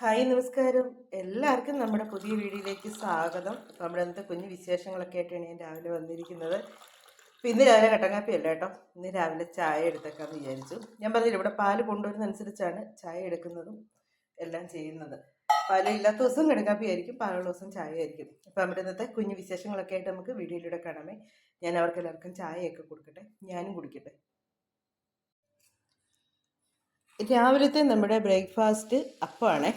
Hi നമസ്കാരം. എല്ലാവർക്കും നമ്മുടെ പുതിയ വീഡിയോയിലേക്ക് സ്വാഗതം. നമ്മുടെ ഇന്നത്തെ കുഞ്ഞു വിശേഷങ്ങളൊക്കെ ആയിട്ടാണ് ഞാൻ രാവിലെ വന്നിരിക്കുന്നത്. അപ്പോൾ ഇന്ന് രാവിലെ കട്ടൻ അല്ല കേട്ടോ. ഇന്ന് രാവിലെ ചായ എടുത്തേക്കാന്ന് വിചാരിച്ചു. ഞാൻ പറഞ്ഞില്ല ഇവിടെ പാൽ കൊണ്ടുവരുന്നതനുസരിച്ചാണ് ചായ എടുക്കുന്നതും എല്ലാം ചെയ്യുന്നത്. പാൽ ഇല്ലാത്ത ദിവസം കടങ്കാപ്പി ആയിരിക്കും പാലുള്ള ദിവസം ചായ ആയിരിക്കും. അപ്പോൾ നമ്മുടെ ഇന്നത്തെ കുഞ്ഞു വിശേഷങ്ങളൊക്കെ ആയിട്ട് നമുക്ക് വീഡിയോയിലൂടെ കാണാമേ. ഞാൻ അവർക്ക് എല്ലാവർക്കും ചായയൊക്കെ കൊടുക്കട്ടെ. ഞാനും കുടിക്കട്ടെ. രാവിലത്തെ നമ്മുടെ ബ്രേക്ക്ഫാസ്റ്റ് അപ്പമാണേ.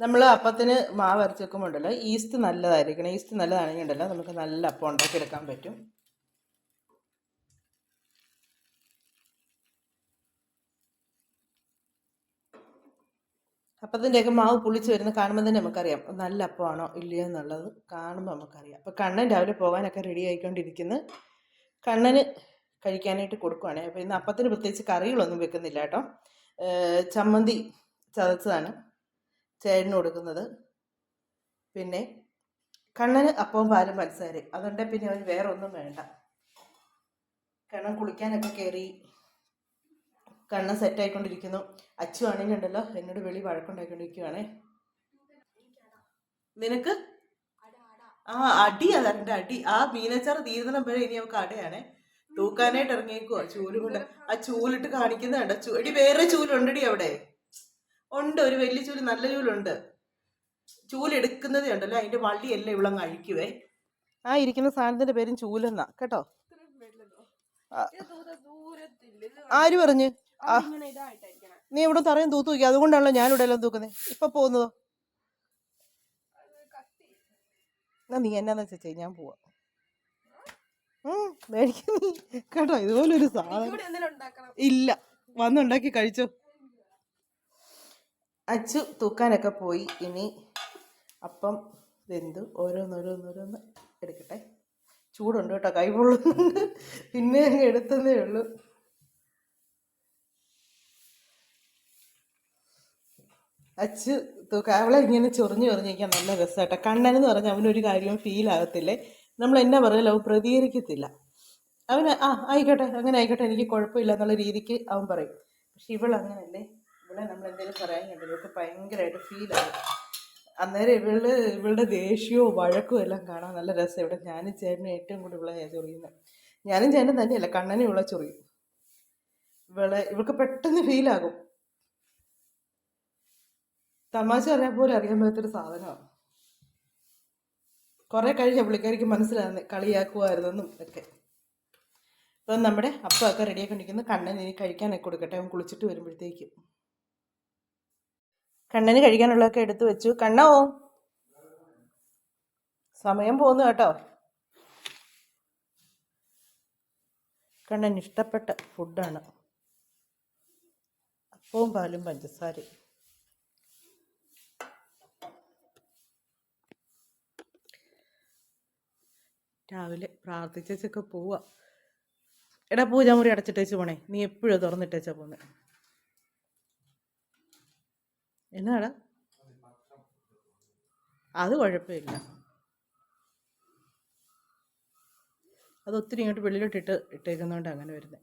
നമ്മൾ അപ്പത്തിന് മാവ് അരച്ച് വെക്കുമ്പോണ്ടല്ലോ ഈസ്റ്റ് നല്ലതായിരിക്കണം. ഈസ്റ്റ് നല്ലതാണെങ്കിൽ ഉണ്ടല്ലോ നമുക്ക് നല്ല അപ്പം ഉണ്ടാക്കിയെടുക്കാൻ പറ്റും. അപ്പത്തിന്റെയൊക്കെ മാവ് പുളിച്ച് വരുന്ന കാണുമ്പോൾ തന്നെ നമുക്കറിയാം നല്ല അപ്പമാണോ ഇല്ലയോ എന്നുള്ളത് കാണുമ്പോൾ നമുക്കറിയാം. അപ്പോൾ കണ്ണൻ രാവിലെ പോകാനൊക്കെ റെഡി ആയിക്കൊണ്ടിരിക്കുന്നു. കണ്ണന് കഴിക്കാനായിട്ട് കൊടുക്കുവാണേ. അപ്പോൾ ഇന്ന് അപ്പത്തിന് പ്രത്യേകിച്ച് കറികളൊന്നും വെക്കുന്നില്ല കേട്ടോ. ചമ്മന്തി ചതച്ചതാണ്. ചേട്ടന് കൊടുക്കുന്നത്. പിന്നെ കണ്ണന് അപ്പവും പാലും പഞ്ചസാരയും. അതുകൊണ്ട് പിന്നെ അവന് വേറെ ഒന്നും വേണ്ട. കണ്ണൻ കുളിക്കാനൊക്കെ കയറി കണ്ണൻ സെറ്റായിക്കൊണ്ടിരിക്കുന്നു അച്ചു ആണെങ്കിൽ ഉണ്ടല്ലോ എന്നോട് വെളി വഴക്കുണ്ടായിക്കൊണ്ടിരിക്കുവാണേ. നിനക്ക്? ആ അടി അതാ അടി. ആ മീനച്ചാർ തീരുന്നിടം വരെ ഇനി അവൾക്ക് അടയാണേ. തൂക്കാനായിട്ട് ഇറങ്ങിയേക്കുവാ ചൂൽ കൊണ്ട്. ആ ചൂലിട്ട് കാണിക്കുന്നുണ്ട് എടി വേറെ ചൂലുണ്ടടി അവിടെ. ഉണ്ട് ഒരു വലിയ ചൂൽ നല്ല ചൂലുണ്ട്. ചൂലെടുക്കുന്നതേ ഉണ്ടല്ലോ അതിന്റെ വള്ളിയെല്ലാം ഇവളങ്ങ് അഴിക്കുവേ. ആ ഇരിക്കുന്ന സാധനത്തിന്റെ പേരും ചൂലെന്നാ കേട്ടോ. ആര് പറഞ്ഞ്. നീ ഇവിടെ തറയും തൂത്ത് നോക്കി അതുകൊണ്ടാണല്ലോ ഞാൻ ഇവിടെ എല്ലാം തൂക്കുന്നത് ഇപ്പൊ പോകുന്നതോ? എന്നാ നീ എന്നാന്ന് വെച്ചാ ഞാൻ പോവാ. കേട്ടോ ഇതുപോലൊരു സാധനം. ഇല്ല വന്നുണ്ടാക്കി കഴിച്ചോ. അച്ചു തൂക്കാനൊക്കെ പോയി ഇനി അപ്പം വെന്തു ഓരോന്നോരോന്നോരോന്ന് എടുക്കട്ടെ. ചൂടുണ്ട് കേട്ടോ കൈ പൊള്ളുന്നുണ്ട്. പിന്നെ അങ്ങ് എടുത്തതേ ഉള്ളൂ. അച്ചു തൂക്ക അവളെ ഇങ്ങനെ ചൊറിഞ്ഞു ചൊറിഞ്ഞിരിക്കാൻ നല്ല രസമായിട്ടോ കണ്ണനെന്ന് പറഞ്ഞാൽ അവനൊരു കാര്യവും ഫീൽ ആകത്തില്ലേ? നമ്മൾ എന്നെ പറഞ്ഞാലും അവൻ പ്രതികരിക്കത്തില്ല. അവന് ആ ആയിക്കോട്ടെ അങ്ങനെ ആയിക്കോട്ടെ എനിക്ക് കുഴപ്പമില്ല എന്നുള്ള രീതിക്ക് അവൻ പറയും. പക്ഷെ ഇവൾ അങ്ങനല്ലേ. ഇവളെ നമ്മൾ എന്തെങ്കിലും പറയാൻ ഇവൾക്ക് ഭയങ്കരമായിട്ട് ഫീൽ ആകും അന്നേരം ഇവൾ ഇവളുടെ ദേഷ്യവും വഴക്കും എല്ലാം കാണാൻ നല്ല രസം ഇവിടെ ഞാനും ചേട്ടനും ഏറ്റവും കൂടുതൽ ഇവളെ ചൊറിയുന്നത് ഞാനും ചേട്ടൻ തന്നെയല്ല കണ്ണനും ഇവളെ ചൊറിയും. ഇവളെ ഇവൾക്ക് പെട്ടെന്ന് ഫീലാകും തമാശ അറിയാൻ പോലും അറിയാൻ പറ്റാത്തൊരു സാധനമാണ് കുറെ കഴിഞ്ഞ പുള്ളിക്കാരിക്ക് മനസ്സിലാകുന്നത് കളിയാക്കുമായിരുന്നെന്നും ഒക്കെ. ഇപ്പം നമ്മുടെ അപ്പമൊക്കെ റെഡിയാക്കിക്കൊണ്ടിരിക്കുന്നു കണ്ണൻ ഇനി കഴിക്കാനൊക്കെ കൊടുക്കട്ടെ. അവൻ കുളിച്ചിട്ട് വരുമ്പോഴത്തേക്കും. കണ്ണന് കഴിക്കാനുള്ളതൊക്കെ എടുത്തു വെച്ചു. കണ്ണോ? സമയം പോന്നു കേട്ടോ. കണ്ണൻ ഇഷ്ടപ്പെട്ട ഫുഡാണ് അപ്പവും പാലും പഞ്ചസാരയും. രാവിലെ പ്രാർത്ഥിച്ചൊക്കെ പോവുക എടാ പൂജാമുറി അടച്ചിട്ടേച്ച് പോണേ. നീ എപ്പോഴും തുറന്നിട്ടേച്ചാ പോന്നെ. എന്നാടാ? അത് കുഴപ്പമില്ല. അത് ഒത്തിരി ഇങ്ങോട്ട് വെളിയിലോട്ടിട്ട് ഇട്ടേക്കുന്നതുകൊണ്ട് അങ്ങനെ വരുന്നത്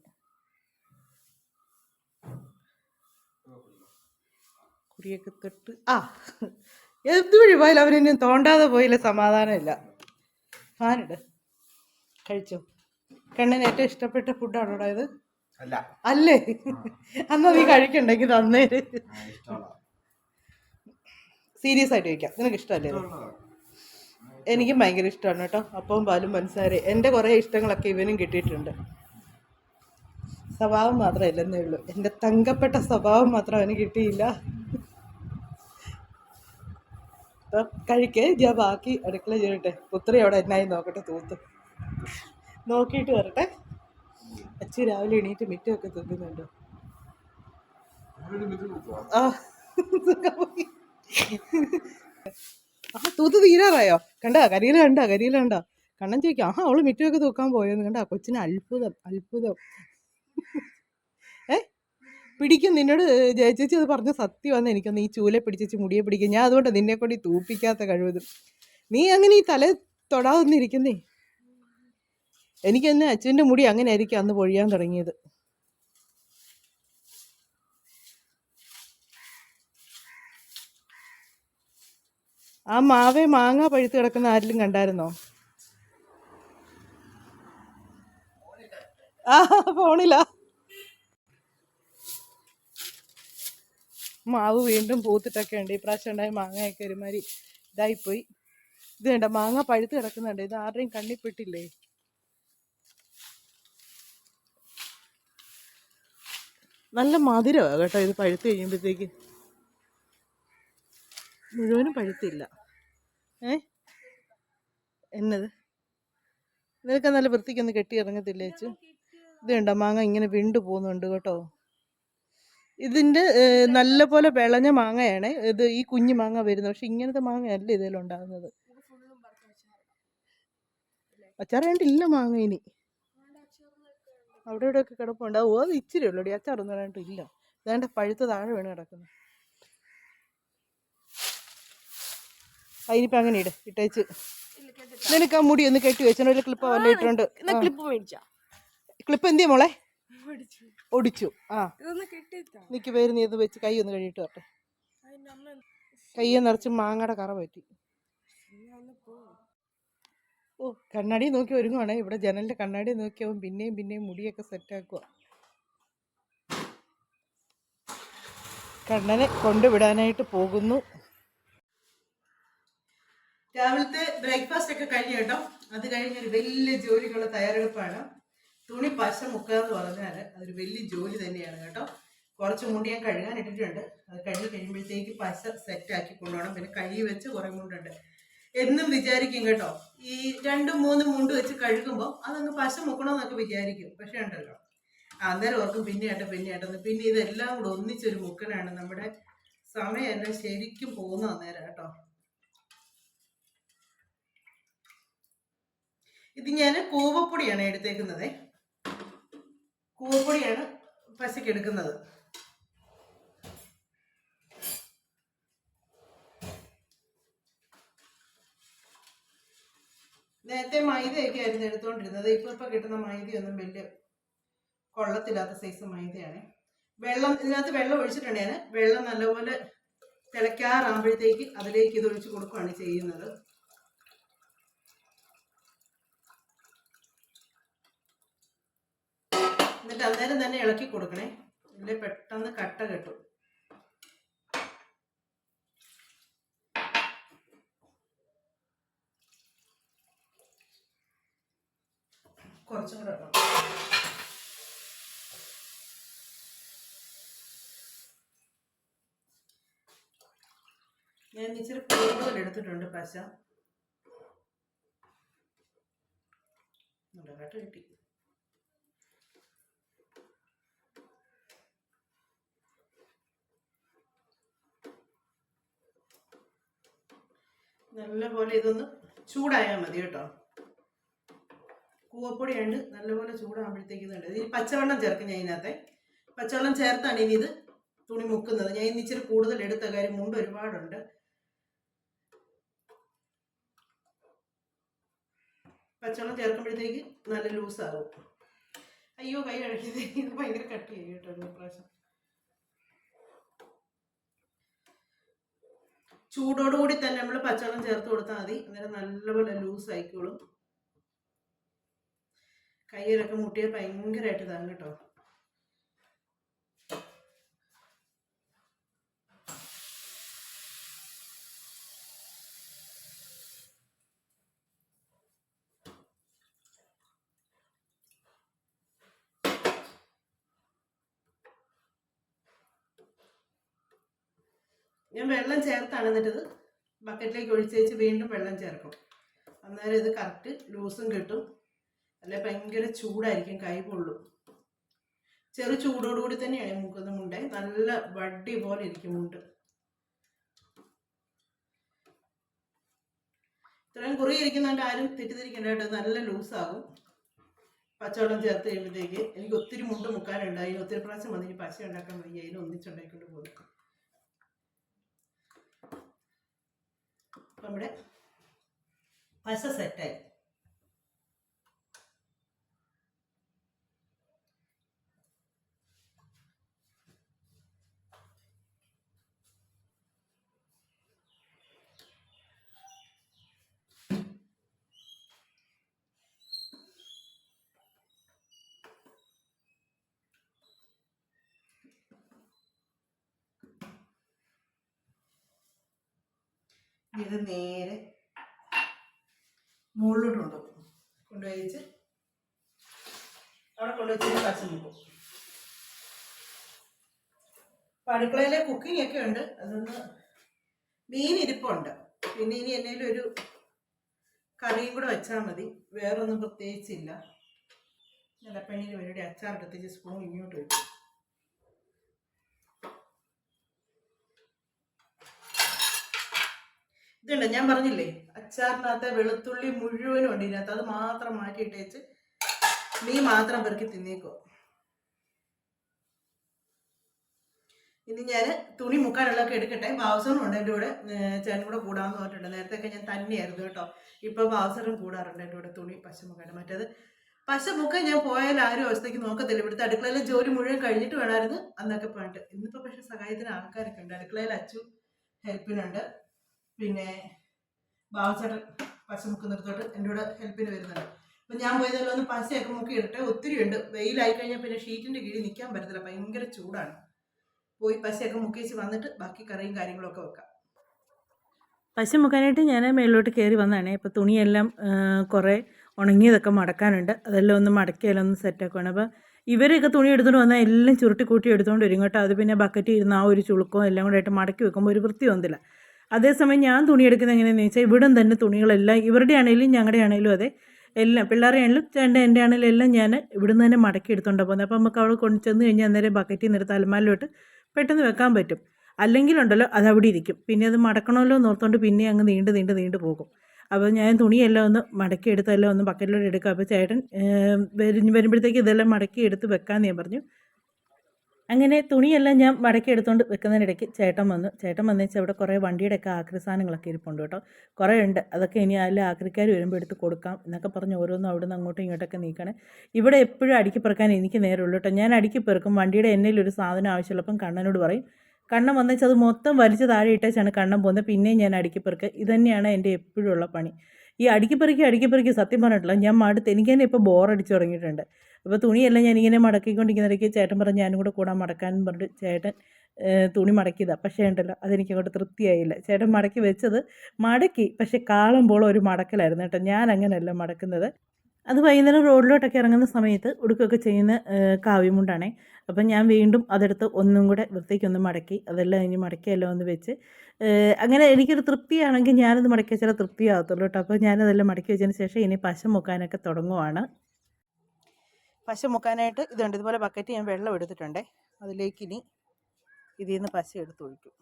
കുറിയൊക്കെ തൊട്ട് ആ എന്ത് വഴി പോയാലും അവനെന്നെ തോണ്ടാതെ പോയില്ല സമാധാനമില്ല. ഫാനിട് കഴിച്ചോ? കണ്ണന് ഏറ്റവും ഇഷ്ടപ്പെട്ട ഫുഡാണോ ഇത്? അല്ല. അന്നാ നീ കഴിക്കണ്ടെങ്കിൽ തന്നേര് സീരിയസ് ആയിട്ട് ചോദിക്കാം നിനക്ക് ഇഷ്ടമല്ലേ എനിക്കും ഭയങ്കര ഇഷ്ടമാണ് കേട്ടോ. അപ്പവും പാലും പഞ്ചസാര എന്റെ കുറേ ഇഷ്ടങ്ങളൊക്കെ ഇവനും കിട്ടിയിട്ടുണ്ട്. സ്വഭാവം മാത്രമല്ലെന്നേ ഉള്ളൂ. എന്റെ തങ്കപ്പെട്ട സ്വഭാവം മാത്രം അവന് കിട്ടിയില്ല. അപ്പം കഴിക്കേ. ഞാൻ ബാക്കി അടുക്കള ചെയ്യട്ടെ. പുത്രി അവിടെ എന്നായി നോക്കട്ടെ തൂത്ത്. നോക്കിയിട്ട് വരട്ടെ. അച്ഛൻ രാവിലെ എണീറ്റ് മിറ്റമൊക്കെ തൂക്കുന്നുണ്ടോ? ആ തൂത്ത് തീരാറായോ? കണ്ടാ? കരിയില കണ്ടാ? കരിയില കണ്ടാ? കണ്ണൻ ചോദിക്കും ആഹാ അവൾ മിറ്റമൊക്കെ തൂക്കാൻ പോയെന്ന്. കണ്ടാ? കൊച്ചിന് അത്ഭുതം അത്ഭുതം. ഏ? പിടിക്കും. നിന്നോട് ജയചേച്ചി അത് പറഞ്ഞ സത്യമാണെന്ന് എനിക്കൊന്ന് ഈ ചൂല പിടിച്ചേച്ച് മുടിയെ പിടിക്കും. ഞാൻ അതുകൊണ്ട് നിന്നെ കൊണ്ട് ഈ തൂപ്പിക്കാത്ത കഴിവതും. നീ അങ്ങനെ ഈ തല തൊടാതൊന്നിരിക്കുന്നേ എനിക്ക് തന്നെ അച്ഛന്റെ മുടി അങ്ങനെ ആയിരിക്കും അന്ന് പൊഴിയാൻ തുടങ്ങിയത്. ആ മാവേ മാങ്ങ പഴുത്ത് കിടക്കുന്ന ആരിലും കണ്ടായിരുന്നോ? ആ ഫോണിലാ. മാവ് വീണ്ടും പൂത്തിട്ടൊക്കെ ഉണ്ട്. ഈ പ്രാവശ്യം ഉണ്ടായ മാങ്ങയൊക്കെ ഒരുമാതിരി ഇതായിപ്പോയി. ഇത് വേണ്ട മാങ്ങ പഴുത്ത് കിടക്കുന്നുണ്ട്. ഇത് ആരുടെയും കണ്ണിപ്പെട്ടില്ലേ നല്ല മധുരമാണ് കേട്ടോ ഇത് പഴുത്ത് കഴിയുമ്പോഴത്തേക്ക്. മുഴുവനും പഴുത്തില്ല. ഏ? എന്നത്? നിനക്ക് നല്ല വൃത്തിക്കൊന്ന് കെട്ടി ഇറങ്ങത്തില്ല ചേച്ചു ഇത് കണ്ടോ മാങ്ങ ഇങ്ങനെ വിണ്ടു പോകുന്നുണ്ട് കേട്ടോ. ഇതിന്റെ നല്ല പോലെ വിളഞ്ഞ മാങ്ങയാണ്. ഇത് ഈ കുഞ്ഞു മാങ്ങ വരുന്നത്. പക്ഷെ ഇങ്ങനത്തെ മാങ്ങയല്ല ഇതിലുണ്ടാകുന്നത്. അച്ചാർ കണ്ടില്ല മാങ്ങ ഇനി. അവിടെ ഇവിടെയൊക്കെ കിടപ്പുണ്ട്. ഓ അത് ഇച്ചിരി ഉള്ളൂടി. അച്ചാറൊന്നും വേണ്ട ഇല്ല. ഇതാണ്ട് പഴുത്ത താഴെ വീണ് കിടക്കുന്നു. അതിനിപ്പോൾ അങ്ങനെ ഇട്. ഇട്ടേച്ച്. നിനക്ക് ആ മുടി ഒന്ന് കെട്ടി വെച്ചോ. ഒരു ക്ലിപ്പ് വല്ല ഇട്ടുണ്ട് ക്ലിപ്പ് മേടിച്ചാ? ക്ലിപ്പ് എന്തിയാ മോളെ? ഒടിച്ചു. ആ. നിക്ക് പേര് നീ ഇത് വെച്ച് കൈ ഒന്ന് കഴുകിട്ട് വരട്ടെ. കയ്യെ നിറച്ച് മാങ്ങയുടെ കറ പറ്റി. ഓ കണ്ണാടി നോക്കി ഒരുങ്ങുവാണേ. ഇവിടെ ജനലിന്റെ കണ്ണാടി നോക്കി അവൻ പിന്നെയും പിന്നെയും മുടിയൊക്കെ സെറ്റാക്കുക കണ്ണനെ കൊണ്ടുവിടാനായിട്ട് പോകുന്നു. രാവിലത്തെ ബ്രേക്ക്ഫാസ്റ്റ് ഒക്കെ കഴിഞ്ഞു കേട്ടോ. അത് കഴിഞ്ഞൊരു വലിയ ജോലിക്കുള്ള തയ്യാറെടുപ്പാണ്. തുണി പശ മുക്കുക എന്ന് പറഞ്ഞാൽ അതൊരു വലിയ ജോലി തന്നെയാണ് കേട്ടോ. കുറച്ച് മുണ്ട് ഞാൻ കഴുകാൻ ഇട്ടിട്ടുണ്ട് അത് കഴുകി കഴിയുമ്പോഴത്തേക്ക് പശ സെറ്റാക്കി കൊണ്ടുപോകണം. പിന്നെ കഴുകി വെച്ച് കുറേ മുണ്ടുണ്ട് എന്നും വിചാരിക്കും കേട്ടോ. ഈ രണ്ടും മൂന്നും മുണ്ട് വെച്ച് കഴുകുമ്പോൾ അതങ്ങ് പശ മുക്കണമെന്നൊക്കെ വിചാരിക്കും. പക്ഷെ ഉണ്ടല്ലോ. അന്നേരം ഓർക്കും പിന്നെ ആട്ടെ പിന്നെ ഇതെല്ലാം കൂടെ ഒന്നിച്ചൊരു മുക്കനാണ്. നമ്മുടെ സമയമെല്ലാം ശരിക്കും പോകുന്ന അന്നേരം കേട്ടോ. ഇത് ഞാൻ കൂവപ്പൊടിയാണ് എടുത്തേക്കുന്നത്. കൂവപ്പൊടിയാണ് പശയ്ക്ക് നേരത്തെ മൈദയൊക്കെ ആയിരുന്നു എടുത്തുകൊണ്ടിരുന്നത് ഇപ്പൊ ഇപ്പൊ കിട്ടുന്ന മൈദയൊന്നും വലിയ കൊള്ളത്തില്ലാത്ത സൈസ് മൈദയാണ്. വെള്ളം ഇതിനകത്ത് വെള്ളം ഒഴിച്ചിട്ടുണ്ട് ഞാൻ വെള്ളം നല്ലപോലെ തിളയ്ക്കാറാകുമ്പോഴത്തേക്ക് അതിലേക്ക് ഇത് ഒഴിച്ച് കൊടുക്കുകയാണ് ചെയ്യുന്നത്. എന്നിട്ട് അന്നേരം തന്നെ ഇളക്കി കൊടുക്കണേ. ഇല്ലേ പെട്ടെന്ന് കട്ട കെട്ടും. കുറച്ചും കൂടെ ഇടണം ഞാൻ ഇച്ചിരി കൂടുതൽ എടുത്തിട്ടുണ്ട് പശ. കട്ട കിട്ടി. നല്ലപോലെ ഇതൊന്ന് ചൂടായാൽ മതി കേട്ടോ. കൂവപ്പൊടിയുണ്ട് നല്ലപോലെ ചൂടാകുമ്പോഴത്തേക്ക് ഇതുണ്ട് ഇത് പച്ചവെള്ളം ചേർക്കും ഞാൻ ഇതിനകത്തെ. പച്ചവെള്ളം ചേർത്താണ് ഇനി ഇത് തുണി മുക്കുന്നത്. ഞാൻ ഇന്ന് ഇച്ചിരി കൂടുതൽ എടുത്ത കാര്യം മുണ്ട് ഒരുപാടുണ്ട്. പച്ചവെള്ളം ചേർക്കുമ്പോഴത്തേക്ക് നല്ല ലൂസാകും. അയ്യോ കൈ കഴിക്കുന്നത് ഇത് ഭയങ്കര കേട്ടോ ഒരു പ്രാവശ്യം. ചൂടോടുകൂടി തന്നെ നമ്മൾ പച്ചവെള്ളം ചേർത്ത് കൊടുത്താൽ മതി. അന്നേരം നല്ലപോലെ ലൂസ് ആയിക്കോളും കയ്യിലൊക്കെ മുട്ടിയ ഭയങ്കരമായിട്ട് ഇതാണ് കേട്ടോ. ഞാൻ വെള്ളം ചേർത്താണ് എന്നിട്ടത് ബക്കറ്റിലേക്ക് ഒഴിച്ചേച്ച് വീണ്ടും വെള്ളം ചേർക്കും. അന്നേരം ഇത് കറക്റ്റ് ലൂസും കിട്ടും. അല്ലെ ഭയങ്കര ചൂടായിരിക്കും കൈ പൊള്ളും. ചെറു ചൂടോടുകൂടി തന്നെയാണ് മൂക്കുന്ന മുണ്ട്. നല്ല വടി പോലെ ഇരിക്കും മുണ്ട്. ഇത്രയും കുറി ഇരിക്കുന്നതുകൊണ്ട് ആരും തെറ്റിദ്ധരിക്കേണ്ട കേട്ടോ. നല്ല ലൂസാകും പച്ചവെള്ളം ചേർത്ത് കഴിയുമ്പോഴത്തേക്ക് എനിക്ക് ഒത്തിരി മുണ്ട് മുക്കാനുണ്ട് അതിന് ഒത്തിരി പ്രാവശ്യം വന്ന് പശ ഉണ്ടാക്കാൻ വയ്യ. അതിന് ഒന്നിച്ചുണ്ടാക്കിക്കൊണ്ട് പോകും നമ്മുടെ പശ സെറ്റായി ഇത് നേരെ മുകളിലോട്ട് കൊണ്ടുപോകും കൊണ്ടുപോയിച്ച് അവിടെ കൊണ്ടുവച്ചിട്ട് പച്ച നോക്കും അടുക്കളയിലെ കുക്കിംഗ് ഒക്കെ ഉണ്ട്. അതൊന്ന് മീൻ ഇരിപ്പുണ്ട്. പിന്നെ ഇനി എന്തെങ്കിലും ഒരു കറിയും കൂടെ വെച്ചാൽ മതി. വേറൊന്നും പ്രത്യേകിച്ചില്ല. നിലപ്പണിയിൽ ഒരു അച്ചാർ എടുത്തിട്ട് സ്പൂൺ ഇങ്ങോട്ട് വെച്ചു ഇതുണ്ട്. ഞാൻ പറഞ്ഞില്ലേ അച്ചാറിനകത്തെ വെളുത്തുള്ളി മുഴുവനും ഉണ്ട് ഇതിനകത്ത്. അത് മാത്രം മാറ്റിയിട്ടേച്ച് നീ മാത്രം പെറുക്കി തിന്നേക്കോ ഇനി ഞാൻ തുണി മുക്കാനുള്ളതൊക്കെ എടുക്കട്ടെ. ബാവസറും ഉണ്ട് എന്റെ കൂടെ. ചേട്ടൻ കൂടെ കൂടാമെന്ന് പറഞ്ഞിട്ടുണ്ട്. നേരത്തെ ഞാൻ തന്നെയായിരുന്നു കേട്ടോ. ഇപ്പോൾ ബാവസറും കൂടാറുണ്ട് എന്റെ കൂടെ തുണി പശ മുക്കാണ്ട് മറ്റേത് പശ മുക്ക ഞാൻ പോയാൽ ആരും അവസ്ഥയ്ക്ക് നോക്കത്തില്ല. ഇവിടുത്തെ അടുക്കളയിലെ ജോലി മുഴുവൻ കഴിഞ്ഞിട്ട് വേണമായിരുന്നു അന്നൊക്കെ പോയിട്ട്. ഇന്നിപ്പോൾ പക്ഷേ സഹായത്തിന് ആൾക്കാരൊക്കെ ഉണ്ട്. അടുക്കളയിൽ അച്ചു ഹെൽപ്പിനുണ്ട്. പിന്നെ ബാബുചേട്ടൻ പശ മുക്കുന്നിടത്തോട്ട് എന്റെ കൂടെ ഹെൽപ്പിന് വരുന്നുണ്ട്. അപ്പം ഞാൻ പോയതല്ലോ ഒന്ന് പശയൊക്കെ മുക്കി ഇടട്ടെ. ഒത്തിരി ഉണ്ട്. വെയിലായി കഴിഞ്ഞാൽ പിന്നെ ഷീറ്റിന്റെ കീഴിൽ നിൽക്കാൻ പറ്റത്തില്ല. ഭയങ്കര ചൂടാണ്. പോയി പശയൊക്കെ മുക്കിച്ച് വന്നിട്ട് ബാക്കി കറിയും കാര്യങ്ങളൊക്കെ വെക്കാം. പശ മുക്കാനായിട്ട് ഞാൻ മേളിലോട്ട് കയറി വന്നതാണ്. ഇപ്പോൾ തുണിയെല്ലാം കുറേ ഉണങ്ങിയതൊക്കെ മടക്കാനുണ്ട്. അതെല്ലാം ഒന്ന് മടക്കിയാലും ഒന്ന് സെറ്റാക്കുവാണ് അപ്പോൾ ഇവരൊക്കെ തുണി എടുത്തുകൊണ്ട് വന്നാൽ എല്ലാം ചുരുട്ടി കൂട്ടി എടുത്തുകൊണ്ട് വരും കേട്ടോ. അത് പിന്നെ ബക്കറ്റ് ഇരുന്ന ആ ഒരു ചുളുക്കോ എല്ലാം കൂടെ ആയിട്ട് മടക്കി വെക്കുമ്പോൾ ഒരു വൃത്തി വന്നില്ല. അതേസമയം ഞാൻ തുണിയെടുക്കുന്നത് എങ്ങനെയാണെന്ന് വെച്ചാൽ ഇവിടം തന്നെ തുണികളെല്ലാം ഇവരുടെ ആണെങ്കിലും ഞങ്ങളുടെ ആണെങ്കിലും അതെ എല്ലാം പിള്ളേരുടെ ആണെങ്കിലും ചേട്ടന്റെ എന്റെ ആണെങ്കിലും എല്ലാം ഞാൻ ഇവിടുന്ന് തന്നെ മടക്കി എടുത്തുകൊണ്ടാണ് പോകുന്നത് അപ്പോൾ നമുക്ക് അവിടെ കൊണ്ട് ചെന്ന് കഴിഞ്ഞാൽ അന്നേരം ബക്കറ്റിൽ നിന്ന് എടുത്ത് പെട്ടെന്ന് വെക്കാൻ പറ്റും. അല്ലെങ്കിലുണ്ടല്ലോ അത് അവിടെ ഇരിക്കും. പിന്നെ അത് മടക്കണമല്ലോ എന്ന് ഓർത്തുകൊണ്ട് പിന്നെ അങ്ങ് നീണ്ട് നീണ്ട് നീണ്ട് പോകും. അപ്പോൾ ഞാൻ തുണിയെല്ലാം ഒന്ന് മടക്കി എടുത്തെല്ലാം ഒന്ന് ബക്കറ്റിലോട്ട് എടുക്കുക അപ്പോൾ ചേട്ടൻ വരും വരുമ്പോഴത്തേക്ക് ഇതെല്ലാം മടക്കി എടുത്ത് വെക്കാമെന്ന് ഞാൻ പറഞ്ഞു. അങ്ങനെ തുണിയെല്ലാം ഞാൻ മടക്കി എടുത്തുകൊണ്ട് വെക്കുന്നതിനിടയ്ക്ക് ചേട്ടൻ വന്നു. ചേട്ടൻ വന്നേച്ച് അവിടെ കുറേ വണ്ടിയുടെയൊക്കെ ആക്രി സാധനങ്ങളൊക്കെ ഇരിപ്പുണ്ട് കേട്ടോ. കുറേ ഉണ്ട് അതൊക്കെ ഇനി അതിൽ ആക്രിക്കാർ വരുമ്പോൾ എടുത്ത് കൊടുക്കാം എന്നൊക്കെ പറഞ്ഞ് ഓരോന്നും അവിടെ നിന്ന് അങ്ങോട്ടും ഇങ്ങോട്ടൊക്കെ നീക്കണേ. ഇവിടെ എപ്പോഴും അടുക്കി പെറുക്കാൻ എനിക്ക് നേരമുള്ളൂ കേട്ടോ. ഞാൻ അടുക്കി പെറുക്കും. വണ്ടിയുടെ എണ്ണയിൽ ഒരു സാധനം ആവശ്യമുള്ളപ്പം കണ്ണനോട് പറയും. കണ്ണൻ വന്നേച്ച് അത് മൊത്തം വലിച്ച് താഴെ ഇട്ടേച്ചാണ് കണ്ണം പോകുന്നത്. പിന്നെയും ഞാൻ അടുക്കി പെറുക്കുക ഇതുതന്നെയാണ് എന്റെ എപ്പോഴുള്ള പണി. ഈ അടുക്കി പെറുക്കി സത്യം പറഞ്ഞിട്ടില്ല. ഞാൻ മടുത്ത്. എനിക്ക് തന്നെ ഇപ്പോൾ ബോറടിച്ച് തുടങ്ങിയിട്ടുണ്ട്. അപ്പോൾ തുണിയെല്ലാം ഞാനിങ്ങനെ മടക്കിക്കൊണ്ടിരിക്കുന്നിടയ്ക്ക് ചേട്ടൻ പറഞ്ഞു ഞാനും കൂടെ കൂടാൻ മടക്കാൻ പറഞ്ഞിട്ട് ചേട്ടൻ തുണി മടക്കിയതാണ് പക്ഷേ ഉണ്ടല്ലോ അതെനിക്ക് അങ്ങോട്ട് തൃപ്തിയായില്ല. ചേട്ടൻ മടക്കി വെച്ചത് മടക്കി പക്ഷേ കാളുമ്പോൾ ഒരു മടക്കലായിരുന്നു കേട്ടോ. ഞാൻ അങ്ങനെയല്ല മടക്കുന്നത്. അത് വൈകുന്നേരം റോഡിലോട്ടൊക്കെ ഇറങ്ങുന്ന സമയത്ത് ഉടുക്കൊക്കെ ചെയ്യുന്ന കാവ്യമുണ്ടാണേ. അപ്പം ഞാൻ വീണ്ടും അതെടുത്ത് ഒന്നും കൂടെ വൃത്തിക്ക് ഒന്ന് മടക്കി അതെല്ലാം ഇനി മടക്കിയെല്ലാം ഒന്ന് വെച്ച് അങ്ങനെ എനിക്കൊരു തൃപ്തിയാണെങ്കിൽ ഞാനത് മടക്കി വെച്ചാൽ തൃപ്തിയാകത്തുള്ളൂ കേട്ടോ. അപ്പോൾ ഞാനതെല്ലാം മടക്കി വെച്ചതിന് ശേഷം ഇനി പശ മുക്കാനൊക്കെ തുടങ്ങുവാണ്. പശ മുക്കാനായിട്ട് ഇതുണ്ട്. ഇതുപോലെ ബക്കറ്റ് ഞാൻ വെള്ളം എടുത്തിട്ടുണ്ടേ. അതിലേക്ക് ഇനി ഇതിൽ നിന്ന് പശ എടുത്ത് ഒഴിക്കും.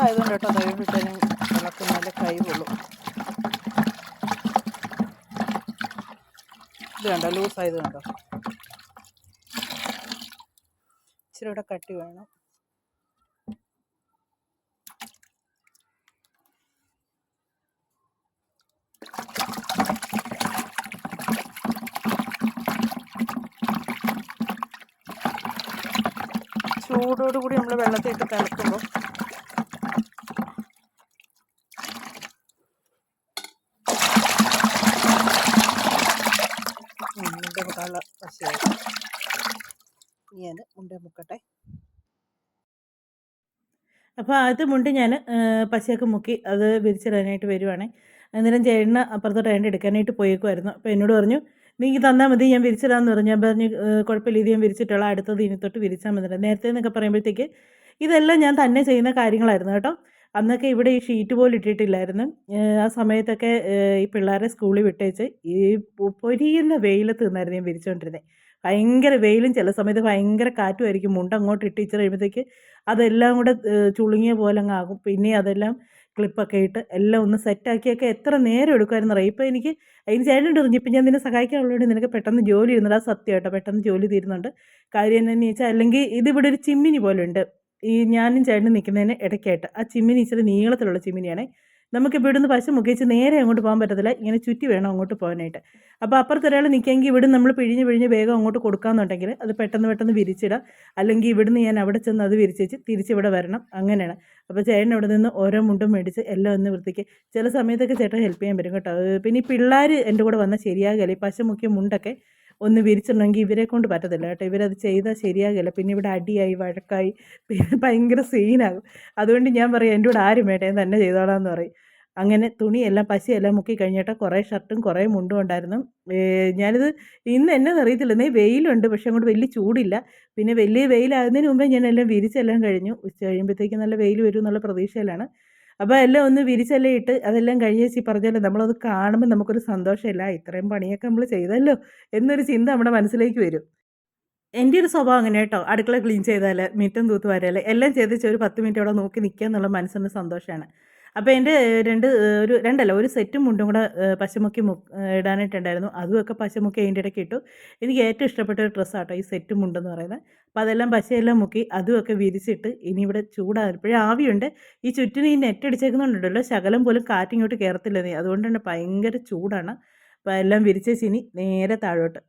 ചൂടായതുകൊണ്ട് കേട്ടോ കൈവിട്ടാലും ഇളക്കും നല്ല കൈ കൊള്ളും ഇത് കണ്ടോ ലൂസായത് കണ്ടോ? ഇച്ചിരി കൂടെ കട്ടി വേണം. ചൂടോടുകൂടി നമ്മൾ വെള്ളത്തിലിട്ട് തിളക്കുമ്പോൾ മുക്കാനുള്ള പശയായി ഞാൻ മുണ്ട മുക്കട്ടെ. അപ്പോൾ ആദ്യത്തെ മുണ്ട് ഞാൻ പശയൊക്കെ മുക്കി അത് വിരിച്ചിടാനായിട്ട് വരുവാണേ. അന്നേരം ചേട്ടന് അപ്പുറത്തോട്ട് അതിന്റെ എടുക്കാനായിട്ട് പോയേക്കുമായിരുന്നു അപ്പോൾ എന്നോട് പറഞ്ഞു നീ തന്നാൽ മതി ഞാൻ വിരിച്ചിടാമെന്ന് പറഞ്ഞു. ഞാൻ പറഞ്ഞു "ഏഹ്, കുഴപ്പമില്ല ഇത് ഞാൻ വിരിച്ചിട്ടുള്ള അടുത്തത് ഇനി തൊട്ട് വിരിച്ചാൽ മതി നേരത്തെ എന്നൊക്കെ പറയുമ്പോഴത്തേക്ക് ഇതെല്ലാം ഞാൻ തന്നെ ചെയ്യുന്ന കാര്യങ്ങളായിരുന്നു കേട്ടോ. അന്നൊക്കെ ഇവിടെ ഈ ഷീറ്റ് പോലും ഇട്ടിട്ടില്ലായിരുന്നു. ആ സമയത്തൊക്കെ ഈ പിള്ളേരെ സ്കൂളിൽ വിട്ടേച്ച് ഈ പൊരിയുന്ന വെയിലത്ത് നിന്നായിരുന്നു ഞാൻ വിരിച്ചുകൊണ്ടിരുന്നത് ഭയങ്കര വെയിലും ചില സമയത്ത് ഭയങ്കര കാറ്റുമായിരിക്കും മുണ്ട് അങ്ങോട്ട് ഇട്ട് ടീച്ചർ കഴിയുമ്പോഴത്തേക്ക് അതെല്ലാം കൂടെ ചുളുങ്ങിയ പോലെ അങ്ങ് ആകും. പിന്നെ അതെല്ലാം ക്ലിപ്പൊക്കെ ഇട്ട് എല്ലാം ഒന്ന് സെറ്റാക്കിയൊക്കെ എത്ര നേരം എടുക്കുമായിരുന്നു അറിയാം? ഇപ്പോൾ എനിക്ക് അതിന് എറിഞ്ഞു ഇപ്പം ഞാൻ നിന്നെ സഹായിക്കാനുള്ളതുകൊണ്ട് നിനക്ക് പെട്ടെന്ന് ജോലി ഇരുന്നില്ല സത്യം കേട്ടോ. പെട്ടെന്ന് ജോലി തീരുന്നുണ്ട്. കാര്യം എന്താണെന്ന് വെച്ചാൽ അല്ലെങ്കിൽ ഇതിവിടെ ഒരു ചിമ്മിനി പോലെ ഉണ്ട് ഈ ഞാനും ചേട്ടനും നിൽക്കുന്നതിന് ഇടയ്ക്കായിട്ട് ആ ചിമ്മിനി ഇച്ചിരി നീളത്തിലുള്ള ചിമ്മിനിയാണേ. നമുക്ക് ഇവിടുന്ന് പശു മുഖിച്ച് നേരെ അങ്ങോട്ട് പോകാൻ പറ്റത്തില്ല. ഇങ്ങനെ ചുറ്റി വേണം അങ്ങോട്ട് പോകാനായിട്ട്. അപ്പോൾ അപ്പുറത്തൊരാൾ നിൽക്കെങ്കിൽ ഇവിടുന്ന് നമ്മൾ പിഴിഞ്ഞ് പിഴിഞ്ഞ് വേഗം അങ്ങോട്ട് കൊടുക്കാമെന്നുണ്ടെങ്കിൽ അത് പെട്ടെന്ന് പെട്ടെന്ന് വിരിച്ചിടാം അല്ലെങ്കിൽ ഇവിടുന്ന് ഞാൻ അവിടെ ചെന്ന് അത് വിരിച്ചേച്ച് തിരിച്ചിവിടെ വരണം. അങ്ങനെയാണ്. അപ്പോൾ ചേട്ടൻ ഇവിടെ നിന്ന് ഓരോ മുണ്ടും മേടിച്ച് എല്ലാം ഒന്ന് വൃത്തിക്ക് ചില സമയത്തൊക്കെ ചേട്ടൻ ഹെൽപ്പ് ചെയ്യാൻ വരും കേട്ടോ. പിന്നെ പിള്ളേർ എന്റെ കൂടെ വന്നാൽ ശരിയാകില്ല ഈ പശു മുക്കിയ മുണ്ടൊക്കെ ഒന്ന് വിരിച്ചിടണമെങ്കിൽ ഇവരെ കൊണ്ട് പറ്റത്തില്ല കേട്ടോ. ഇവരത് ചെയ്താൽ ശരിയാകില്ല. പിന്നെ ഇവിടെ അടിയായി വഴക്കായി പിന്നെ ഭയങ്കര സീനാകും. അതുകൊണ്ട് ഞാൻ പറയും എന്റെ കൂടെ ആരും വേണ്ട തന്നെ തന്നെ ചെയ്തോളാമെന്ന് പറയും. അങ്ങനെ തുണിയെല്ലാം പശിയെല്ലാം മുക്കി കഴിഞ്ഞിട്ട് കുറേ ഷർട്ടും കുറേ മുണ്ടും ഉണ്ടായിരുന്നു. ഞാനിത് ഇന്ന് എന്നെ അറിയത്തില്ല. നീ വെയിലുണ്ട് പക്ഷെ അങ്ങോട്ട് വലിയ ചൂടില്ല. പിന്നെ വലിയ വെയിലാകുന്നതിന് മുമ്പേ ഞാൻ എല്ലാം വിരിച്ചെല്ലാം കഴിഞ്ഞു. ഉച്ച കഴിയുമ്പോഴത്തേക്ക് നല്ല വെയിൽ വരും എന്നുള്ള പ്രതീക്ഷയിലാണ്. അപ്പോൾ എല്ലാം ഒന്ന് വിരിച്ചെല്ലാം ഇട്ട് അതെല്ലാം കഴിഞ്ഞ് വെച്ച് പറഞ്ഞല്ലോ നമ്മളത് കാണുമ്പോൾ നമുക്കൊരു സന്തോഷമില്ല. ഇത്രയും പണിയൊക്കെ നമ്മൾ ചെയ്തല്ലോ എന്നൊരു ചിന്ത നമ്മുടെ മനസ്സിലേക്ക് വരും. എന്റെ ഒരു സ്വഭാവം അങ്ങനെ കേട്ടോ. അടുക്കള ക്ലീൻ ചെയ്താൽ മിറ്റം തൂത്ത് വരാൽ എല്ലാം ചെയ്ത് ഒരു പത്ത് മിനിറ്റ് അവിടെ നോക്കി നിൽക്കുക എന്നുള്ള മനസ്സിന് സന്തോഷമാണ് അപ്പോൾ എന്റെ രണ്ട് ഒരു രണ്ടല്ല ഒരു സെറ്റും മുണ്ടും കൂടെ പശമുക്കി മു ഇടാനായിട്ടുണ്ടായിരുന്നു അതുമൊക്കെ പശുമുക്കി അതിന്റെ ഇടയ്ക്ക് ഇട്ടു. എനിക്ക് ഏറ്റവും ഇഷ്ടപ്പെട്ട ഒരു ഡ്രസ്സാട്ടോ ഈ സെറ്റും മുണ്ടെന്ന് പറയുന്നത് അപ്പോൾ അതെല്ലാം പശയെല്ലാം മുക്കി അതുമൊക്കെ വിരിച്ചിട്ട് ഇനി ഇവിടെ ചൂടാകും ഇപ്പോഴും ആവിയുണ്ട്. ഈ ചുറ്റിന് ഈ നെറ്റ് അടിച്ചേക്കുന്നുണ്ടല്ലോ ശകലം പോലും കാറ്റിങ്ങോട്ട് കയറത്തില്ല നീ. അതുകൊണ്ട് തന്നെ ഭയങ്കര ചൂടാണ്. അപ്പോൾ എല്ലാം വിരിച്ചേച്ച് ഇനി നേരെ താഴോട്ട്.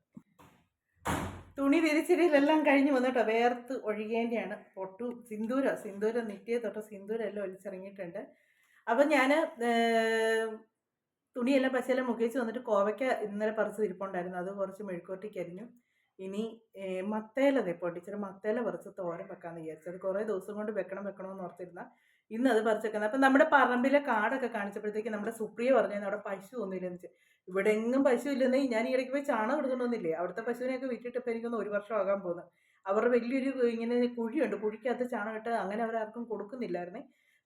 തുണി വിരിച്ചിടയിലെല്ലാം കഴിഞ്ഞ് വന്നിട്ടോ വേർത്ത് ഒഴുകേണ്ടിയാണ് പൊട്ടു സിന്ദൂരം സിന്ദൂരം നിറ്റിയെ തൊട്ട് സിന്ദൂരം എല്ലാം ഒലിച്ചിറങ്ങിയിട്ടുണ്ട്. അപ്പം ഞാൻ തുണിയെല്ലാം പശയെല്ലാം മുഖേച്ച് വന്നിട്ട് കോവയ്ക്ക ഇന്നലെ പറിച്ച് ഇരിപ്പുണ്ടായിരുന്നു. അത് കുറച്ച് മെഴുക്കോട്ടിക്ക് അരിഞ്ഞു. ഇനി മത്തേല നിപ്പോട്ട് ഇച്ചിരി മത്തേല പറിച്ച് തോരൻ വെക്കാമെന്ന് വിചാരിച്ചത് കുറേ ദിവസം കൊണ്ട് വെക്കണം വെക്കണമെന്ന് ഓർത്തിരുന്ന ഇന്ന് അത് പറിച്ച് വെക്കുന്നത്. അപ്പം നമ്മുടെ പറമ്പിലെ കാടൊക്കെ കാണിച്ചപ്പോഴത്തേക്ക് നമ്മുടെ സുപ്രിയ പറഞ്ഞു അവിടെ പശു ഒന്നുമില്ലെന്ന് വെച്ച്. ഇവിടെ എങ്ങും പശു ഇല്ലെന്നേ ഞാൻ ഈ ഇടയ്ക്ക് പോയി ചാണകം എടുക്കണമെന്നില്ലേ അവിടുത്തെ പശുവിനെയൊക്കെ വിറ്റിട്ട് ഇപ്പം എനിക്കൊന്ന് ഒരു വർഷം ആകാൻ പോകുന്നത് അവരുടെ വലിയൊരു ഇങ്ങനെ കുഴിയുണ്ട്. കുഴിക്കകത്ത് ചാണകം ഇട്ട് അങ്ങനെ അവരാർക്കും കൊടുക്കുന്നില്ലായിരുന്നേ.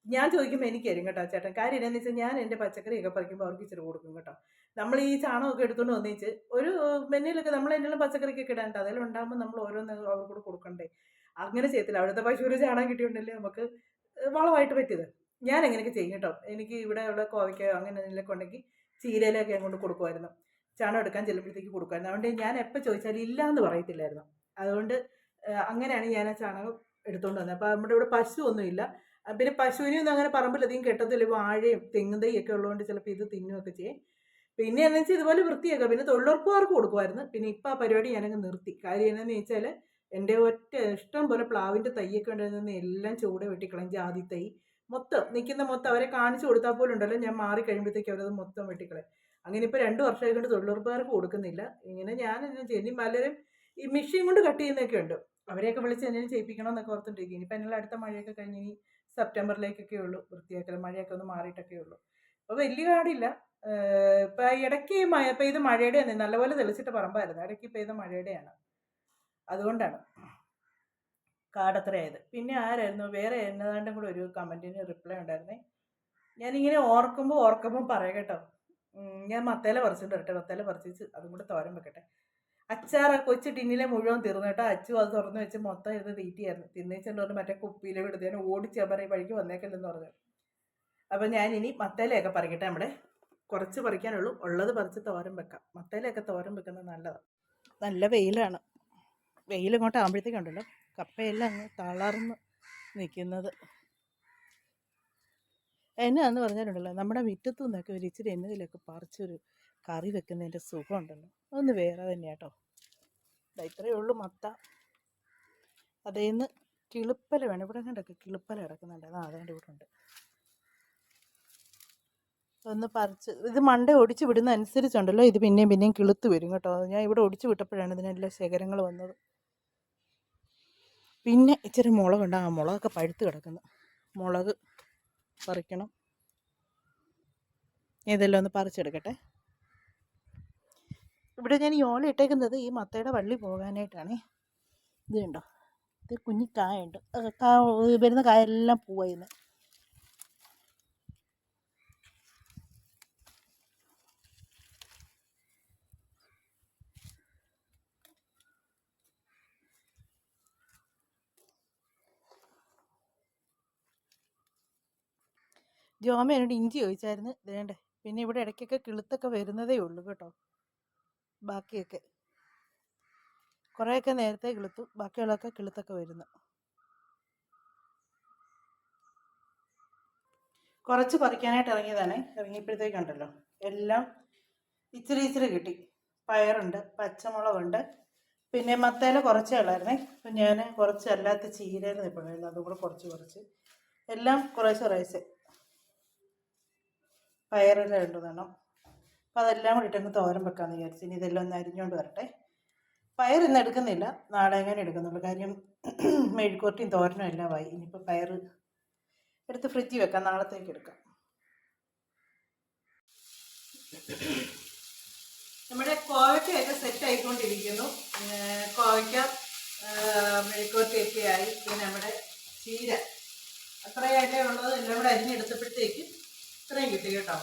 ഞാൻ ചോദിക്കുമ്പോൾ എനിക്ക് തരും കേട്ടോ ചേട്ടൻ. കാര്യം എന്നാന്ന് വെച്ചാൽ ഞാൻ എന്റെ പച്ചക്കറിയൊക്കെ പറിക്കുമ്പോൾ അവർക്ക് ഇച്ചിരി കൊടുക്കും കേട്ടോ. നമ്മൾ ഈ ചാണകമൊക്കെ എടുത്തുകൊണ്ട് വന്നേച്ച് ഒരു മെന്നിലൊക്കെ നമ്മൾ എന്തെങ്കിലും പച്ചക്കറിക്കൊക്കെ ഇടാനുണ്ട് അതെല്ലാം ഉണ്ടാകുമ്പോൾ നമ്മൾ ഓരോന്ന് അവർക്ക് കൂടെ കൊടുക്കണ്ടേ. അങ്ങനെ ചെയ്യത്തില്ല. അവിടുത്തെ പശുവിന് ചാണകം കിട്ടിയോണ്ടല്ലേ നമുക്ക് വളമായിട്ട് പറ്റിയത്. ഞാൻ അങ്ങനെയൊക്കെ ചെയ്യും കേട്ടോ. എനിക്ക് ഇവിടെ ഉള്ള കോവയ്ക്ക അങ്ങനെ എന്തെങ്കിലുമൊക്കെ ഉണ്ടെങ്കിൽ ചീരയിലൊക്കെ അങ്ങോട്ട് കൊടുക്കുമായിരുന്നു. ചാണകം എടുക്കാൻ ചെല്ലുമ്പോഴത്തേക്ക് കൊടുക്കുമായിരുന്നു. അതുകൊണ്ട് ഞാൻ എപ്പോൾ ചോദിച്ചാലും ഇല്ല എന്ന് പറയത്തില്ലായിരുന്നു. അതുകൊണ്ട് അങ്ങനെയാണ് ഞാൻ ആ ചാണകം എടുത്തുകൊണ്ട് വന്നത്. അപ്പോൾ നമ്മുടെ ഇവിടെ പശു ഒന്നുമില്ല. പിന്നെ പശുവിനെ ഒന്നും അങ്ങനെ പറമ്പിലധികം കെട്ടത്തില്ല. വാഴയും തെങ്ങും തൈയൊക്കെ ഉള്ളതുകൊണ്ട് ചിലപ്പോൾ ഇത് തിന്നുമൊക്കെ ചെയ്യും. പിന്നെ എന്ന് വെച്ചാൽ ഇതുപോലെ വൃത്തിയാക്കുക. പിന്നെ തൊഴിലുറപ്പുകാർക്ക് കൊടുക്കുമായിരുന്നു? പിന്നെ ഇപ്പം ആ പരിപാടി ഞാനങ്ങ് നിർത്തി. കാര്യം എന്താണെന്ന് വെച്ചാൽ എന്റെ ഒറ്റ ഇഷ്ടം പോലെ പ്ലാവിന്റെ തൈയൊക്കെ ഉണ്ടായിരുന്ന എല്ലാം ചൂടെ വെട്ടിക്കളയും. ജാതി തൈ മൊത്തം. നിൽക്കുന്ന മൊത്തം അവരെ കാണിച്ചു കൊടുത്താൽ പോലും ഉണ്ടല്ലോ. ഞാൻ മാറി കഴിയുമ്പോഴത്തേക്ക് അവരത് മൊത്തം വെട്ടിക്കളയും. അങ്ങനെ ഇപ്പോൾ രണ്ട് വർഷമായി കൊണ്ട് തൊഴിലുറപ്പുകാർക്ക് കൊടുക്കുന്നില്ല. ഇങ്ങനെ ഞാൻ എന്നെ ചെയ്യും? പലരും ഈ മെഷീൻ കൊണ്ട് കട്ട് ചെയ്യുന്നൊക്കെ ഉണ്ട്. അവരെയൊക്കെ വിളിച്ച് എന്തെങ്കിലും ചെയ്യിപ്പിക്കണം എന്നൊക്കെ ഓർത്തിട്ടിരിക്കും ഇനിയിപ്പോൾ എന്നുള്ള അടുത്ത മഴയൊക്കെ കഴിഞ്ഞ് ഇനി സെപ്റ്റംബറിലേക്കൊക്കെ ഉള്ളൂ. വൃത്തിയാക്കൽ മഴയൊക്കെ ഒന്ന് മാറിയിട്ടൊക്കെ ഉള്ളൂ. അപ്പോൾ വലിയ കാടില്ല. ഇപ്പം ഇടയ്ക്ക് മഴ പെയ്ത മഴയുടെയാണ് നല്ലപോലെ തെളിച്ചിട്ട് പറമ്പായിരുന്നു. ഇടയ്ക്ക് പെയ്ത മഴയുടെയാണ്. അതുകൊണ്ടാണ് കാടത്രയായത് പിന്നെ ആരായിരുന്നു? വേറെ എന്നതാണ്ടും കൂടെ ഒരു കമന്റിന് റിപ്ലൈ ഉണ്ടായിരുന്നേ. ഞാനിങ്ങനെ ഓർക്കുമ്പോൾ ഓർക്കുമ്പോൾ പറയാം കേട്ടോ. ഞാൻ മത്തേല പറിച്ചിട്ടുണ്ട് കേട്ടോ. മത്തേല പറിച്ച് അതും കൂടെ തോരൻ വെക്കട്ടെ. അച്ചാർ ആ കൊച്ചു ടിന്നിലെ മുഴുവൻ തീർന്നു കേട്ടോ. അച്ചു അത് തുറന്നു വെച്ച് മൊത്തം ഇത് തീറ്റിയായിരുന്നു. തിന്നേച്ചെന്ന് പറഞ്ഞ് മറ്റേ കുപ്പിയിലെ വിടുന്നതിന് ഓടിച്ച് പറയും വഴിക്ക് വന്നേക്കല്ലെന്ന് പറഞ്ഞു. അപ്പം ഞാൻ ഇനി മത്തേലയൊക്കെ പറിക്കട്ടെ നമ്മുടെ. കുറച്ച് പറിക്കാനുള്ളൂ. ഉള്ളത് പറിച്ച് തോരൻ വെക്കാം. മത്തയിലൊക്കെ തോരൻ വെക്കുന്നത് നല്ലതാണ് നല്ല വെയിലാണ്. വെയിൽ ഇങ്ങോട്ട് ആകുമ്പോഴത്തേക്കുണ്ടല്ലോ കപ്പയെല്ലാം അങ്ങ് തളർന്ന് നിൽക്കുന്നത് എന്നാന്ന് പറഞ്ഞാലുണ്ടല്ലോ നമ്മുടെ മുറ്റത്തു നിന്നൊക്കെ ഒരു ഇച്ചിരി എന്നതിലൊക്കെ പറിച്ചൊരു കറി വെക്കുന്നതിന്റെ സുഖമുണ്ടല്ലോ. ഒന്ന് വേറെ തന്നെ കേട്ടോ ഇത്രയേ ഉള്ളൂ മത്ത. അതേ നിന്ന് കിളിപ്പല വേണം. ഇവിടെ കണ്ടൊക്കെ കിളിപ്പല കിടക്കുന്നുണ്ട്. അതാ അതുകൊണ്ട് ഇവിടെ ഉണ്ട്. ഒന്ന് പറിച്ച് ഇത് മണ്ട ഒടിച്ച് വിടുന്ന അനുസരിച്ചുണ്ടല്ലോ. ഇത് പിന്നെയും പിന്നെയും കിളുത്ത് വരും കേട്ടോ. ഞാൻ ഇവിടെ ഒടിച്ച് വിട്ടപ്പോഴാണ് ഇതിനെല്ലാം ശേഖരങ്ങൾ വന്നത്. പിന്നെ ഇച്ചിരി മുളകുണ്ട്. ആ മുളകൊക്കെ പഴുത്ത് കിടക്കുന്നു. മുളക് പറിക്കണം. ഇതെല്ലാം ഒന്ന് പറിച്ചെടുക്കട്ടെ. ഇവിടെ ഞാൻ ഈ ഓല ഇട്ടേക്കുന്നത് ഈ മത്തയുടെ വള്ളി പോകാനായിട്ടാണേ. ഇത് കണ്ടോ? ഇത് കുഞ്ഞി കായുണ്ട്. കാ വരുന്ന കായെല്ലാം പൂവായിരുന്നു ജോമ എന്നോട് ഇഞ്ചി ചോദിച്ചായിരുന്നു. വേണ്ടേ പിന്നെ ഇവിടെ ഇടയ്ക്കൊക്കെ കിളുത്തൊക്കെ വരുന്നതേ ഉള്ളൂ കേട്ടോ. ബാക്കിയൊക്കെ. കുറേയൊക്കെ നേരത്തെ കിളുത്തു. ബാക്കിയുള്ളതൊക്കെ കിളുത്തൊക്കെ വരുന്നു. കുറച്ച് പറിക്കാനായിട്ട് ഇറങ്ങിയതാണേ. ഇറങ്ങിയപ്പോഴത്തേക്കുണ്ടല്ലോ. എല്ലാം ഇച്ചിരി ഇച്ചിരി കിട്ടി. പയറുണ്ട് പച്ചമുളകുണ്ട്. പിന്നെ മത്തേല കുറച്ചേ ഉള്ളായിരുന്നേ. അപ്പം ഞാൻ കുറച്ച് അല്ലാത്ത ചീരയിൽ നിൽപ്പുണ്ടായിരുന്നു അതും കൂടെ കുറച്ച് കുറച്ച്. എല്ലാം കുറേശ്ശെ കുറേശ്ശെ. പയറെല്ലാം ഉണ്ട് വേണം അപ്പം അതെല്ലാം കൂടി ഇട്ടങ്ങ് തോരൻ വെക്കാമെന്ന് വിചാരിച്ചു. ഇനി ഇതെല്ലാം ഒന്ന് അരിഞ്ഞുകൊണ്ട് വരട്ടെ. പയർ ഇന്ന് എടുക്കുന്നില്ല. നാളെ എങ്ങനെ എടുക്കുന്നുള്ളൂ. കാര്യം മെഴുക്കുവരട്ടിയും തോരനും എല്ലാം ആയി. ഇനിയിപ്പോൾ പയർ എടുത്ത് ഫ്രിഡ്ജിൽ വെക്കാം. നാളത്തേക്ക് എടുക്കാം. നമ്മുടെ കോവയ്ക്കയൊക്കെ സെറ്റ് ആയിക്കൊണ്ടിരിക്കുന്നു. കോവയ്ക്ക മെഴുക്കുവരട്ടിയൊക്കെ ആയി. പിന്നെ നമ്മുടെ ചീര. അത്രയായിട്ടേ ഉള്ളത്? എല്ലാം കൂടെ അരിഞ്ഞെടുത്തപ്പോഴത്തേക്ക് ഇത്രയും കിട്ടി കേട്ടോ.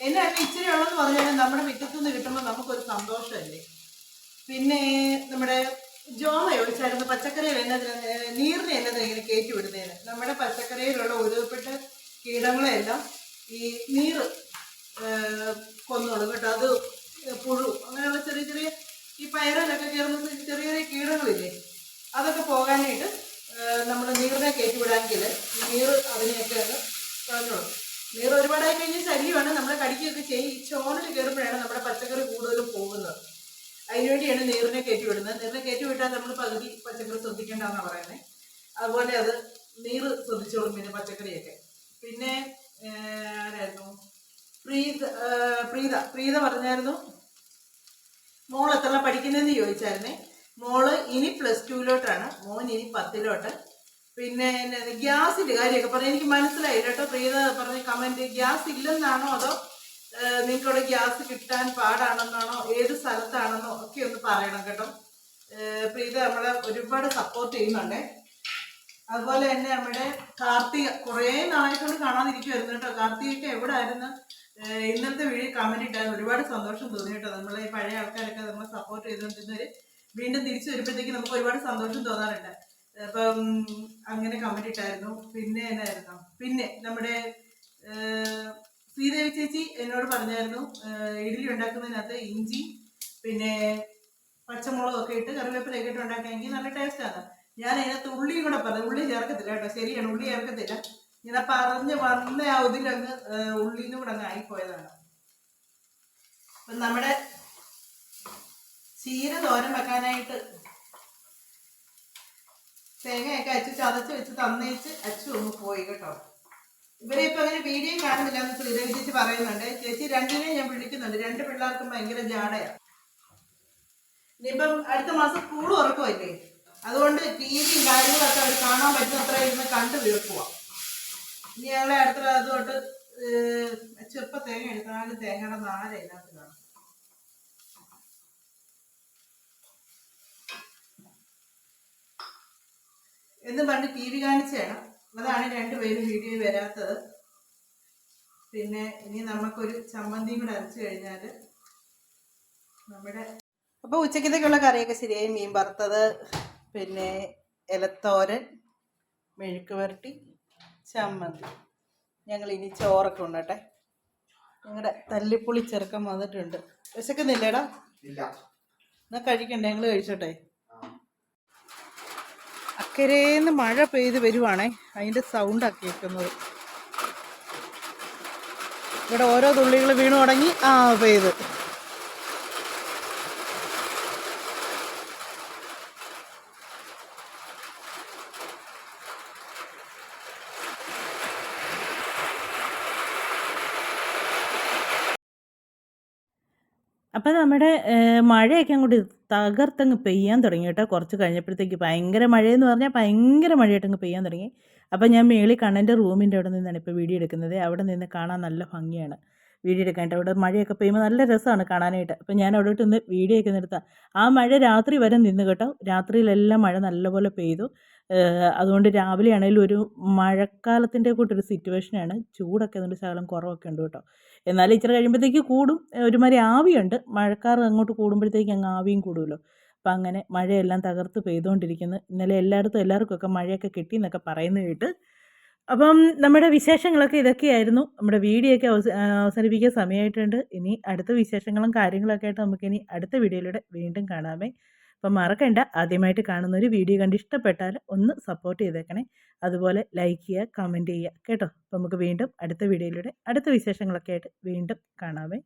എന്നാണ് ഇച്ചിരി ഉള്ളതെന്ന് പറഞ്ഞാൽ നമ്മുടെ മുറ്റത്തുനിന്ന് കിട്ടുമ്പോൾ നമുക്കൊരു സന്തോഷമല്ലേ? പിന്നെ നമ്മുടെ ജോമ ചോദിച്ചായിരുന്നു പച്ചക്കറിയിൽ എന്നതിന് നീറിനെ എന്നതിന് ഇങ്ങനെ കയറ്റി വിടുന്നതിന് നമ്മുടെ പച്ചക്കറിയിലുള്ള ഒരുപ്പെട്ട കീടങ്ങളെല്ലാം ഈ നീറ് കൊന്നോളും കേട്ടോ. അത് പുഴു അങ്ങനെയുള്ള ചെറിയ ചെറിയ ഈ പയറിലൊക്കെ കയറുന്ന ചെറിയ ചെറിയ കീടങ്ങളില്ലേ അതൊക്കെ പോകാനായിട്ട് നമ്മൾ നീറിനെ കയറ്റി വിടാമെങ്കിൽ നീറ് അതിനെയൊക്കെ അത് കളഞ്ഞോളും നീർ ഒരുപാടായി കഴിഞ്ഞാൽ ശല്യമാണ് നമ്മളെ കടിക്കുകയൊക്കെ ചെയ്യും. ഈ ചോണിൽ കയറുമ്പോഴാണ് നമ്മുടെ പച്ചക്കറി കൂടുതലും പോകുന്നത്. അതിനുവേണ്ടിയാണ് നീറിനെ കയറ്റി വിടുന്നത് നീറിനെ കയറ്റി വിട്ടാൽ നമ്മൾ പകുതി പച്ചക്കറി ശ്രദ്ധിക്കേണ്ടെന്നാണ് പറയുന്നത്. അതുപോലെ അത് നീറ് ശ്രദ്ധിച്ചോളും പിന്നെ പച്ചക്കറിയൊക്കെ. പിന്നെ ആരായിരുന്നു? പ്രീത പ്രീത. പ്രീത പറഞ്ഞായിരുന്നു? മോൾ എത്ര പഠിക്കുന്നതെന്ന് ചോദിച്ചായിരുന്നേ. മോൾ ഇനി പ്ലസ് ടുവിലോട്ടാണ്. മോൻ ഇനി പത്തിലോട്ട്. പിന്നെ ഗ്യാസിന്റെ കാര്യമൊക്കെ പറഞ്ഞു എനിക്ക് മനസ്സിലായി കേട്ടോ. പ്രീത പറഞ്ഞ കമന്റ് ഗ്യാസ് ഇല്ലെന്നാണോ അതോ നിങ്ങൾക്കവിടെ ഗ്യാസ് കിട്ടാൻ പാടാണെന്നാണോ ഏത് സ്ഥലത്താണെന്നോ ഒക്കെ ഒന്ന് പറയണം കേട്ടോ. പ്രീത നമ്മളെ ഒരുപാട് സപ്പോർട്ട് ചെയ്യുന്നുണ്ടേ. അതുപോലെ തന്നെ നമ്മുടെ കാർത്തിക കുറേ നാളായിക്കൊണ്ട് കാണാതിരിക്കുമായിരുന്നു കേട്ടോ. കാർത്തികയ്ക്ക് എവിടെ ആയിരുന്നു ഇന്നത്തെ വീഡിയോ കമന്റ് ഇട്ടാൽ ഒരുപാട് സന്തോഷം തോന്നി കേട്ടോ. നമ്മളെ പഴയ ആൾക്കാരൊക്കെ നമ്മളെ സപ്പോർട്ട് ചെയ്തുകൊണ്ടിരുന്നവർ വീണ്ടും തിരിച്ചു വരുമ്പോഴത്തേക്ക് നമുക്ക് ഒരുപാട് സന്തോഷം തോന്നാറുണ്ട്. അപ്പം അങ്ങനെ കമന്റ് ഇട്ടായിരുന്നു. പിന്നെ എന്നായിരുന്നു? പിന്നെ നമ്മുടെ ശ്രീദേവി ചേച്ചി എന്നോട് പറഞ്ഞായിരുന്നു ഇഡ്ഡലി ഉണ്ടാക്കുന്നതിനകത്ത് ഇഞ്ചി പിന്നെ പച്ചമുളകൊക്കെ ഇട്ട് കറിവേപ്പിലൊക്കെ ഇട്ട് ഉണ്ടാക്കിയെങ്കിൽ നല്ല ടേസ്റ്റാണ് ഞാൻ അതിനകത്ത് ഉള്ളിയും കൂടെ പറഞ്ഞു. ഉള്ളി ചേർക്കത്തില്ല കേട്ടോ. ശരിയാണ് ഉള്ളി ചേർക്കത്തില്ല. ഇങ്ങനെ പറഞ്ഞ് വന്ന ആ ഇതിലങ്ങ് ഉള്ളിന്നും കൂടെ അങ്ങ് ആയിപ്പോയതാണ്. അപ്പം നമ്മുടെ ചീര തോരൻ വെക്കാനായിട്ട് തേങ്ങയൊക്കെ അച്ചു ചതച്ച് വെച്ച് തന്നേച്ച് അച്ചു ഒന്ന് പോയി കേട്ടോ. ഇവരെ ഇപ്പൊ അങ്ങനെ വീഡിയോ കാണുന്നില്ല എന്ന് ശ്രീദേവി ചേച്ചി പറയുന്നുണ്ട്. ചേച്ചി രണ്ടിനെയും ഞാൻ വിളിക്കുന്നുണ്ട്. രണ്ട് പിള്ളേർക്കും ഭയങ്കര ജാടയാ. ഇനിയിപ്പം അടുത്ത മാസം സ്കൂൾ ഉറക്കുമല്ലേ അതുകൊണ്ട് ടി വിയും കാര്യങ്ങളൊക്കെ അവർ കാണാൻ പറ്റുന്ന അത്ര ഇരുന്ന് കണ്ടു വീർക്കുക ഇനി ഞങ്ങളെ അടുത്ത അതുകൊണ്ട് ചെറുപ്പ തേങ്ങ എടുത്താലും തേങ്ങയുടെ നാരെ ഇതിനകത്ത് കാണും. എന്ന് പറഞ്ഞ് ടി വി കാണിച്ചാണ് അതാണ് രണ്ടുപേരും വീഡിയോ വരാത്തത്. പിന്നെ ഇനി നമുക്കൊരു ചമ്മന്തിയും കൂടെ അരച്ചു കഴിഞ്ഞാൽ നമ്മുടെ അപ്പോൾ ഉച്ചക്കത്തേക്കുള്ള കറിയൊക്കെ ശരിയായി. മീൻ വറുത്തത് പിന്നെ ഇലത്തോരൻ മെഴുക്ക് പുരട്ടി ചമ്മന്തി. ഞങ്ങൾ ഇനി ചോറൊക്കെ ഉണ്ടട്ടെ. ഞങ്ങളുടെ തല്ലിപ്പുളി ചെറുക്കം വന്നിട്ടുണ്ട്. വിശക്കുന്നില്ലേടാ? ഇല്ല. എന്നാ കഴിക്കണ്ടേ? ഞങ്ങൾ കഴിച്ചോട്ടെ. അക്കരേന്ന് മഴ പെയ്ത് വരുവാണേ. അതിന്റെ സൗണ്ടാണ് കേൾക്കുന്നത് ഇവിടെ ഓരോ തുള്ളികൾ വീണു തുടങ്ങി. ആ പെയ്ത്. അപ്പോൾ നമ്മുടെ മഴയൊക്കെ അങ്ങോട്ട് തകർത്തങ്ങ് പെയ്യാൻ തുടങ്ങി കേട്ടോ. കുറച്ച് കഴിഞ്ഞപ്പോഴത്തേക്ക് ഭയങ്കര മഴയെന്ന് പറഞ്ഞാൽ ഭയങ്കര മഴയായിട്ടങ്ങ് പെയ്യാൻ തുടങ്ങി. അപ്പോൾ ഞാൻ മേളി കണ്ണന്റെ റൂമിന്റെ അവിടെ നിന്നാണ് ഇപ്പോൾ വീഡിയോ എടുക്കുന്നത്. അവിടെ നിന്ന് കാണാൻ നല്ല ഭംഗിയാണ്. വീഡിയോ എടുക്കാനായിട്ട് അവിടെ മഴയൊക്കെ പെയ്യുമ്പോൾ നല്ല രസമാണ് കാണാനായിട്ട്. അപ്പോൾ ഞാൻ അവിടെ നിന്ന് വീഡിയോ ഒക്കെ നിർത്താം ആ മഴ രാത്രി വരെ നിന്ന് കേട്ടോ. രാത്രിയിലെല്ലാം മഴ നല്ലപോലെ പെയ്തു. അതുകൊണ്ട് രാവിലെ ആണെങ്കിലും ഒരു മഴക്കാലത്തിന്റെ കൂട്ടൊരു സിറ്റുവേഷനാണ് ചൂടൊക്കെ അതുകൊണ്ട് ശകലം കുറവൊക്കെ ഉണ്ട് കേട്ടോ. എന്നാലും ഇച്ചിരി കഴിയുമ്പോഴത്തേക്ക് കൂടും. ഒരുമാതിരി ആവിയുണ്ട്. മഴക്കാർ അങ്ങോട്ട് കൂടുമ്പോഴത്തേക്ക് അങ്ങ് ആവിയും കൂടുമല്ലോ അപ്പം അങ്ങനെ മഴയെല്ലാം തകർത്ത് പെയ്തുകൊണ്ടിരിക്കുന്നു. ഇന്നലെ എല്ലായിടത്തും എല്ലാവർക്കും ഒക്കെ മഴയൊക്കെ കിട്ടി എന്നൊക്കെ പറയുന്നത് കേട്ട് അപ്പം നമ്മുടെ വിശേഷങ്ങളൊക്കെ ഇതൊക്കെയായിരുന്നു. നമ്മുടെ വീഡിയോ ഒക്കെ അവസാനിപ്പിക്കാൻ സമയമായിട്ടുണ്ട്. ഇനി അടുത്ത വിശേഷങ്ങളും കാര്യങ്ങളൊക്കെ ആയിട്ട് നമുക്കിനി അടുത്ത വീഡിയോയിലൂടെ വീണ്ടും കാണാമേ. അപ്പം മറക്കണ്ട. ആദ്യമായിട്ട് കാണുന്ന ഒരു വീഡിയോ കണ്ട് ഇഷ്ടപ്പെട്ടാൽ ഒന്ന് സപ്പോർട്ട് ചെയ്തേക്കണേ. അതുപോലെ ലൈക്ക് ചെയ്യുക കമന്റ് ചെയ്യുക. കേട്ടോ? അപ്പോൾ നമുക്ക് വീണ്ടും അടുത്ത വീഡിയോയിലൂടെ അടുത്ത വിശേഷങ്ങളൊക്കെ ആയിട്ട് വീണ്ടും കാണാമേ.